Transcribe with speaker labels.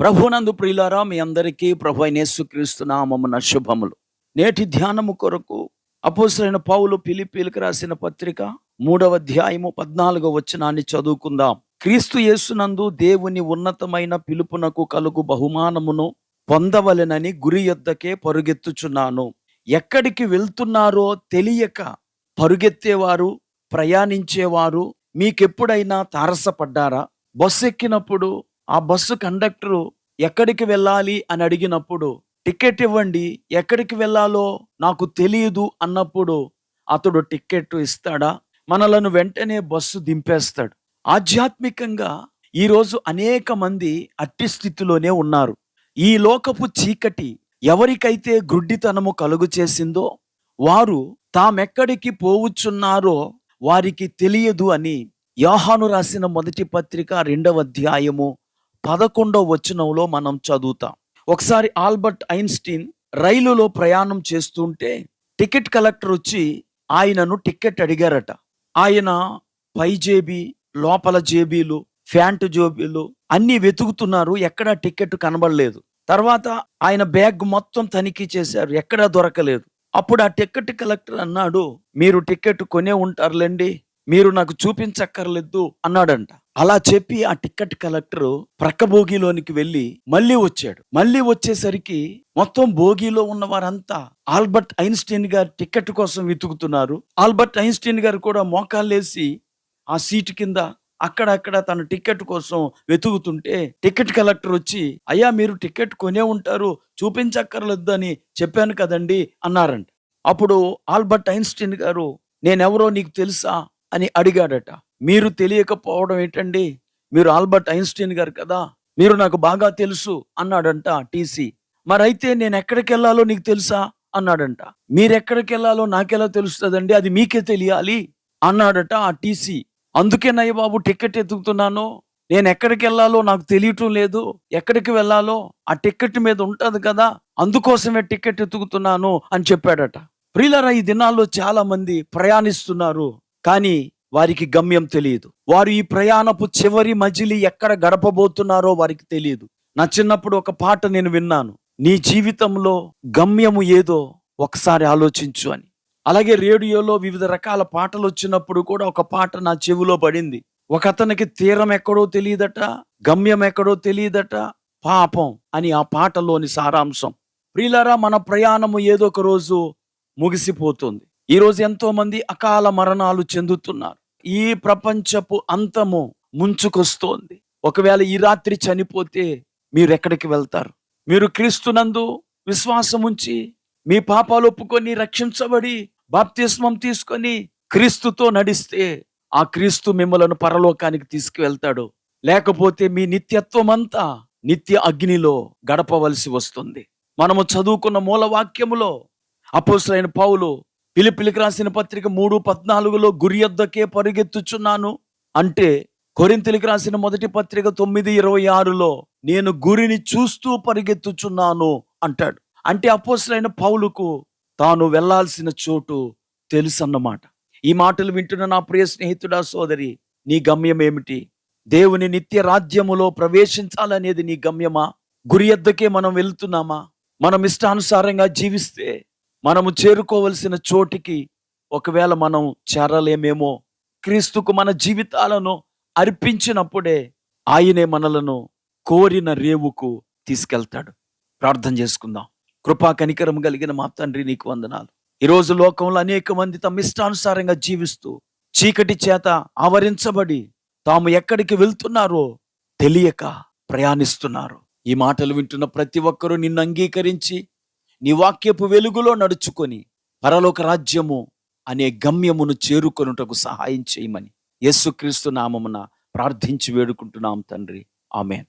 Speaker 1: ప్రభునందు ప్రియులారా మీ అందరికీ ప్రభు అయిన యేసుక్రీస్తు నామమున శుభములు. నేటి ధ్యానము కొరకు అపోసరైన పౌలు పిలిపిలికి రాసిన పత్రిక మూడవ అధ్యాయము పద్నాలుగో వచనాన్ని చదువుకుందాం. క్రీస్తు యేసునందు దేవుని ఉన్నతమైన పిలుపునకు కలుగు బహుమానమును పొందవలెనని గురి యొద్దకే పరుగెత్తుచున్నాను. ఎక్కడికి వెళ్తున్నారో తెలియక పరుగెత్తేవారు ప్రయాణించేవారు మీకెప్పుడైనా తారసపడ్డారా? బస్సు ఎక్కినప్పుడు ఆ బస్సు కండక్టరు ఎక్కడికి వెళ్ళాలి అని అడిగినప్పుడు టికెట్ ఇవ్వండి ఎక్కడికి వెళ్ళాలో నాకు తెలియదు అన్నప్పుడు అతడు టికెట్ ఇస్తాడా? మనలను వెంటనే బస్సు దింపేస్తాడు. ఆధ్యాత్మికంగా ఈరోజు అనేక మంది అట్టి స్థితిలోనే ఉన్నారు. ఈ లోకపు చీకటి ఎవరికైతే గ్రుడ్డితనము కలుగు చేసిందో వారు తామెక్కడికి పోవుచున్నారో వారికి తెలియదు అని యోహాను రాసిన మొదటి పత్రిక రెండవ అధ్యాయము పదకొండవ వచనంలో మనం చదువుతాం. ఒకసారి ఆల్బర్ట్ ఐన్స్టీన్ రైలులో ప్రయాణం చేస్తుంటే టికెట్ కలెక్టర్ వచ్చి ఆయనను టికెట్ అడిగారట. ఆయన పై జేబీ లోపల జేబీలు ఫ్యాంటు జేబీలు అన్ని వెతుకుతున్నారు. ఎక్కడా టికెట్ కనబడలేదు. తర్వాత ఆయన బ్యాగ్ మొత్తం తనిఖీ చేశారు. ఎక్కడా దొరకలేదు. అప్పుడు ఆ టికెట్ కలెక్టర్ అన్నాడు మీరు టికెట్ కొనే ఉంటారులేండి. మీరు నాకు చూపించక్కర్లేదు అన్నాడంట. అలా చెప్పి ఆ టికెట్ కలెక్టర్ ప్రక్క భోగిలోనికి వెళ్ళి మళ్ళీ వచ్చాడు. మళ్ళీ వచ్చేసరికి మొత్తం భోగిలో ఉన్న వారంతా ఆల్బర్ట్ ఐన్స్టీన్ గారి టికెట్ కోసం వెతుకుతున్నారు. ఆల్బర్ట్ ఐన్స్టీన్ గారు కూడా మోకాళ్ళేసి ఆ సీటు కింద అక్కడక్కడ తన టికెట్ కోసం వెతుకుతుంటే టికెట్ కలెక్టర్ వచ్చి అయ్యా మీరు టికెట్ కొనే ఉంటారు చూపించక్కర్లేదు అని చెప్పాను కదండి అన్నారంట. అప్పుడు ఆల్బర్ట్ ఐన్స్టీన్ గారు నేనెవరో నీకు తెలుసా? అని అడిగాడట. మీరు తెలియకపోవడం ఏంటండి? మీరు ఆల్బర్ట్ ఐన్స్టీన్ గారు కదా? మీరు నాకు బాగా తెలుసు అన్నాడంట టీసీ. మరైతే నేను ఎక్కడికి వెళ్ళాలో నీకు తెలుసా? అన్నాడంట. మీరెక్కడికి వెళ్ళాలో నాకెలా తెలుస్తుందండి? అది మీకే తెలియాలి అన్నాడట ఆ టీసీ. అందుకేనయ్య బాబు టికెట్ ఎత్తుకుతున్నాను. నేను ఎక్కడికి వెళ్ళాలో నాకు తెలియటం లేదు. ఎక్కడికి వెళ్ళాలో ఆ టికెట్ మీద ఉంటుంది కదా? అందుకోసమే టికెట్ ఎత్తుకుతున్నాను అని చెప్పాడట. ప్రియులరా ఈ దినాల్లో చాలా మంది ప్రయాణిస్తున్నారు. కానీ వారికి గమ్యం తెలియదు. వారు ఈ ప్రయాణపు చివరి మజిలి ఎక్కడ గడపబోతున్నారో వారికి తెలియదు. నా చిన్నప్పుడు ఒక పాట నేను విన్నాను. నీ జీవితంలో గమ్యము ఏదో ఒకసారి ఆలోచించు అని. అలాగే రేడియోలో వివిధ రకాల పాటలు వచ్చినప్పుడు కూడా ఒక పాట నా చెవిలో పడింది. ఒక అతనికి తీరం ఎక్కడో తెలియదట గమ్యం ఎక్కడో తెలియదట పాపం అని ఆ పాటలోని సారాంశం. ప్రియులారా మన ప్రయాణము ఏదో ఒక రోజు ముగిసిపోతుంది. ఈరోజు ఎంతోమంది ఎంతో మంది అకాల మరణాలు చెందుతున్నారు. ఈ ప్రపంచపు అంతము ముంచుకొస్తోంది. ఒకవేళ ఈ రాత్రి చనిపోతే మీరు ఎక్కడికి వెళ్తారు? మీరు క్రీస్తునందు విశ్వాసం ఉంచి మీ పాపాలు ఒప్పుకొని రక్షించబడి బాప్తిస్మం తీసుకొని క్రీస్తుతో నడిస్తే ఆ క్రీస్తు మిమ్మలను పరలోకానికి తీసుకువెళ్తాడు. లేకపోతే మీ నిత్యత్వం అంతా నిత్య అగ్నిలో గడపవలసి వస్తుంది. మనము చదువుకున్న మూల వాక్యములో పౌలు పిలిపిలికి రాసిన పత్రిక మూడు పద్నాలుగులో గురి యొద్దకే పరిగెత్తుచున్నాను అంటే కొరింతలికి రాసిన మొదటి పత్రిక తొమ్మిది ఇరవై ఆరులో నేను గురిని చూస్తూ పరిగెత్తుచున్నాను అంటాడు. అంటే అపోసరైన పౌలుకు తాను వెళ్ళాల్సిన చోటు తెలుసన్నమాట. ఈ మాటలు వింటున్న నా ప్రియ స్నేహితుడా సోదరి నీ గమ్యం ఏమిటి? దేవుని నిత్య రాజ్యములో ప్రవేశించాలనేది నీ గమ్యమా? గురి ఎద్దకే మనం వెళ్తున్నామా? మనం ఇష్టానుసారంగా జీవిస్తే మనము చేరుకోవలసిన చోటికి ఒకవేళ మనం చేరలేమేమో క్రీస్తుకు మన జీవితాలను అర్పించినప్పుడే ఆయనే మనలను కోరిన రేవుకు తీసుకెళ్తాడు. ప్రార్థన చేసుకుందాం. కృపా కనికరం కలిగిన మా తండ్రి నీకు వందనాలు. ఈరోజు లోకంలో అనేక మంది తమ ఇష్టానుసారంగా జీవిస్తూ చీకటి చేత ఆవరించబడి తాము ఎక్కడికి వెళ్తున్నారో తెలియక ప్రయాణిస్తున్నారు. ఈ మాటలు వింటున్న ప్రతి ఒక్కరూ నిన్ను అంగీకరించి నీ వాక్యపు వెలుగులో నడుచుకొని పరలోక రాజ్యము అనే గమ్యమును చేరుకొనుటకు సహాయం చేయమని యేసుక్రీస్తు నామమున ప్రార్థించి వేడుకుంటున్నాం తండ్రి. ఆమెన్.